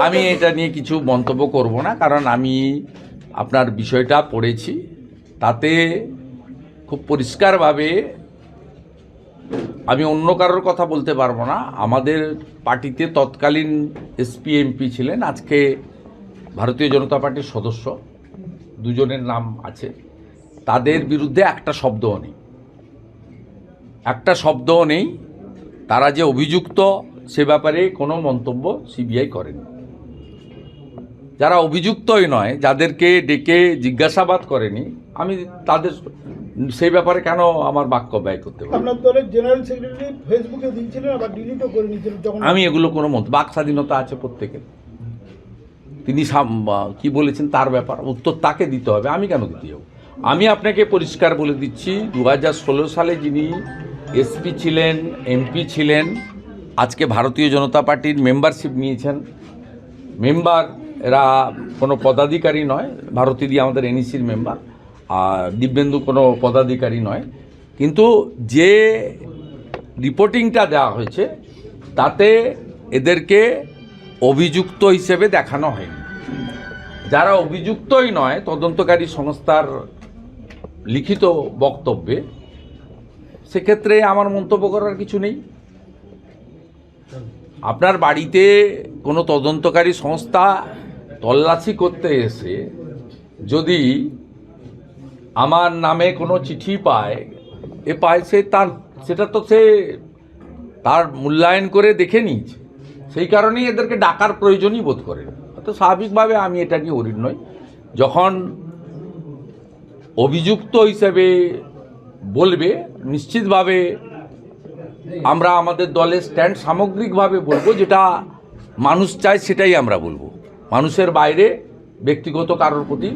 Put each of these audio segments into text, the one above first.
আমি এটা নিয়ে কিছু মন্তব্য করব না কারণ আমি আপনার বিষয়টা পড়েছি। তাতে খুব পরিষ্কারভাবে আমি অন্য কারোর কথা বলতে পারব না। আমাদের পার্টিতে তৎকালীন এসপি এমপি ছিলেন আজকে ভারতীয় জনতা পার্টির সদস্য। দুজনের নাম আছে। তাদের বিরুদ্ধে একটা শব্দও নেই। একটা শব্দও নেই। তারা যে অভিযুক্ত সে ব্যাপারে কোনো মন্তব্য সিবিআই করেনি। যারা অভিযুক্তই নয় যাদেরকে ডেকে জিজ্ঞাসাবাদ করেনি আমি তাদের সেই ব্যাপারে কেন আমার বাক্য ব্যয় করতে পারি আপনার দলের জেনারেল সেক্রেটারি ফেসবুকে দিয়েছিলেন আবার ডিলিটও করে নিয়েছিলেন যখন আমি এগুলো কোনো মত বাক স্বাধীনতা আছে প্রত্যেকের তিনি কি বলেছেন তার ব্যাপার উত্তর তাকে দিতে হবে আমি কেন দিতে যাব? আমি আপনাকে পরিষ্কার বলে দিচ্ছি দু হাজার ষোলো সালে যিনি এসপি ছিলেন এমপি ছিলেন আজকে ভারতীয় জনতা পার্টির মেম্বারশিপ নিয়েছেন। মেম্বার এরা কোনো পদাধিকারী নয় ভারতীয় আমাদের এনইসির মেম্বার আর দিব্যেন্দু কোনো পদাধিকারী নয়। কিন্তু যে রিপোর্টিংটা দেওয়া হয়েছে, তাতে এদেরকে অভিযুক্ত হিসেবে দেখানো হয়নি। যারা অভিযুক্তই নয়, তদন্তকারী সংস্থার লিখিত বক্তব্যে, সেক্ষেত্রে আমার মন্তব্য করার কিছু নেই। আপনার বাড়িতে কোনো তদন্তকারী সংস্থা তল্লাশি করতে এসে যদি আমার নামে কোনো চিঠি পায়, এ পায় সে তার, সেটা তো সে তার মূল্যায়ন করে দেখে নিয়েছে। সেই কারণেই এদেরকে ডাকার প্রয়োজনই বোধ করে তো স্বাভাবিকভাবে আমি এটা নিয়ে অরিড নই। যখন অভিযুক্ত হিসেবে বলবে, নিশ্চিতভাবে আমরা আমাদের দলের স্ট্যান্ড সামগ্রিকভাবে বলব, যেটা মানুষ চায় সেটাই আমরা বলব। মানুষের বাইরে ব্যক্তিগত কারোর প্রতি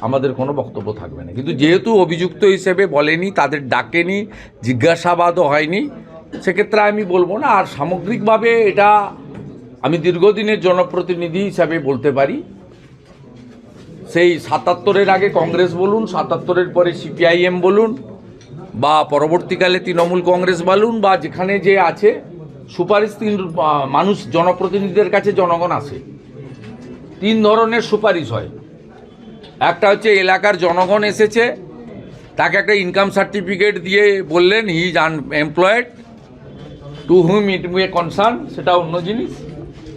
আমাদের কোনো বক্তব্য থাকবে না। কিন্তু যেহেতু অভিযুক্ত হিসেবে বলেনি, তাদের ডাকেনি, জিজ্ঞাসাবাদও হয়নি, সেক্ষেত্রে আমি বলব না। আর সামগ্রিকভাবে এটা আমি দীর্ঘদিনের জনপ্রতিনিধি হিসাবে বলতে পারি। সেই সাতাত্তরের আগে কংগ্রেস বলুন, সাতাত্তরের পরে সিপিআইএম বলুন বা পরবর্তীকালে তৃণমূল কংগ্রেস বলুন বা যেখানে যে আছে, সুপারিশ তিন মানুষ জনপ্রতিনিধিদের কাছে জনগণ আসে। তিন ধরনের সুপারিশ হয়। একটা হচ্ছে এলাকার জনগণ এসেছে, তাকে একটা ইনকাম সার্টিফিকেট দিয়ে বললেন he is unemployed too hmm it may concern সেটা অন্য জিনিস।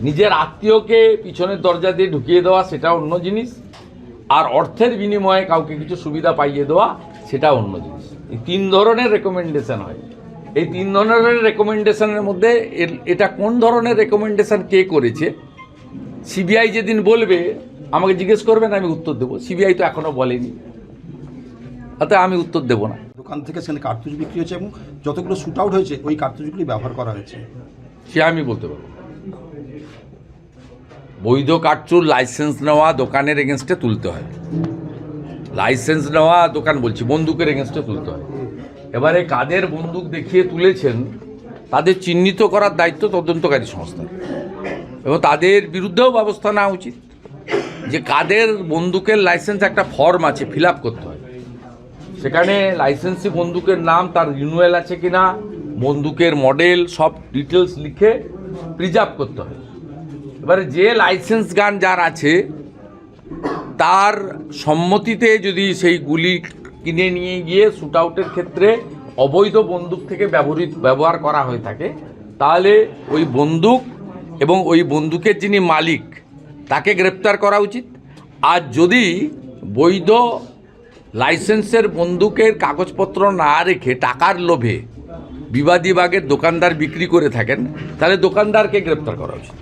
নিজের আত্মীয়কে পিছনের দরজা দিয়ে ঢুকিয়ে দেওয়া, সেটা অন্য জিনিস। আর অর্থের বিনিময়ে কাউকে কিছু সুবিধা পাইয়ে দেওয়া, সেটা অন্য জিনিস। এই তিন ধরনের রেকমেন্ডেশন হয়। এই তিন ধরনের রেকমেন্ডেশনের মধ্যে এটা কোন ধরনের রেকমেন্ডেশন কে করেছে? সিবিআই যেদিন বলবে আমাকে জিজ্ঞেস করবেন আমি উত্তর দেবো। সিবিআই তো এখনও বলেনি। অতএব আমি উত্তর দেবো না। দোকান থেকে সেখানে কার্তুজ বিক্রি হয়েছে এবং যতগুলো শ্যুট আউট হয়েছে ওই কার্তুজগুলি ব্যবহার করা হয়েছে। সে আমি বলতে পারব। বৈধ কাঠচুর লাইসেন্স নেওয়া দোকানের এগেনস্টে তুলতে হয়। লাইসেন্স নেওয়া দোকান বলছি, বন্দুকের এগেনস্টে তুলতে হয়। এবারে কাদের বন্দুক দেখিয়ে তুলেছেন, তাদের চিহ্নিত করার দায়িত্ব তদন্তকারী সংস্থা। এবং তাদের বিরুদ্ধেও ব্যবস্থা নেওয়া উচিত। যে কাদের বন্দুকের লাইসেন্স একটা ফর্ম আছে ফিল করতে হয়। সেখানে লাইসেন্সি বন্দুকের নাম, তার রিনুয়াল আছে কি না বন্দুকের মডেল সব ডিটেলস লিখে প্রিজার্ভ করতে হয়। এবারে যে লাইসেন্স গান যার আছে তার সম্মতিতে যদি সেই গুলি কিনে নিয়ে গিয়ে শ্যুট আউটের ক্ষেত্রে অবৈধ বন্দুক থেকে ব্যবহৃত, ব্যবহার করা হয়ে থাকে, তাহলে ওই বন্দুক এবং ওই বন্দুকের যিনি মালিক, তাকে গ্রেপ্তার করা উচিত। আর যদি বৈধ লাইসেন্সের বন্দুকের কাগজপত্র না রেখে টাকার লোভে বিবাদী বাগের দোকানদার বিক্রি করে থাকেন, তাহলে দোকানদারকে গ্রেপ্তার করা উচিত।